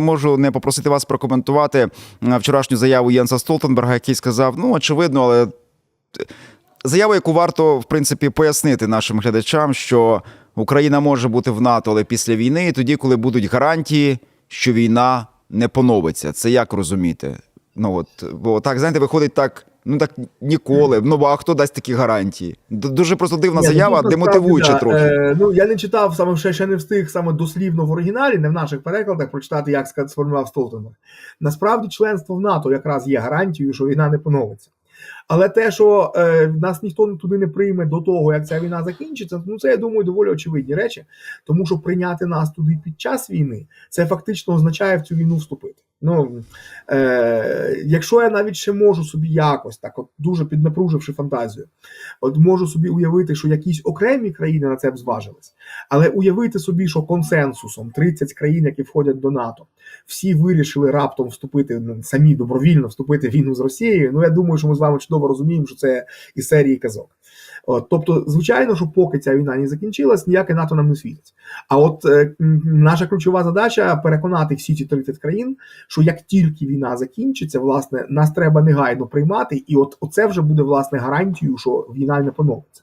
не можу не попросити вас прокоментувати е, вчорашню заяву Єнса Столтенберга, який сказав: ну очевидно, але заяву, яку варто в принципі пояснити нашим глядачам, що Україна може бути в НАТО, але після війни, і тоді, коли будуть гарантії, що війна не поновиться. Це як розуміти? Ну от бо так знаєте, виходить так. Ну так ніколи. Ну а хто дасть такі гарантії? Дуже просто дивна Ні, ну, заява, тут демотивуюча насправді, трохи. Е, ну я не читав саме ще, ще не встиг саме дослівно в оригіналі, не в наших перекладах прочитати, як сформував Столтенберг. Насправді, членство в НАТО якраз є гарантією, що війна не поновиться. Але те, що е, нас ніхто туди не прийме до того, як ця війна закінчиться, ну це я думаю доволі очевидні речі, тому що прийняти нас туди під час війни, це фактично означає в цю війну вступити. Ну е, якщо я навіть ще можу собі якось так, от дуже піднапруживши фантазію, от можу собі уявити, що якісь окремі країни на це б зважились, але уявити собі, що консенсусом 30 країн, які входять до НАТО, всі вирішили раптом вступити ну, самі добровільно вступити в війну з Росією. Ну я думаю, що ми з вами чудово розуміємо, що це із серії казок. От, тобто, звичайно, що поки ця війна не закінчилась, ніяке НАТО нам не світить. А от е, наша ключова задача переконати всі ці 30 країн, що як тільки війна закінчиться, власне, нас треба негайно приймати, і от оце вже буде власне гарантією, що війна не поновиться.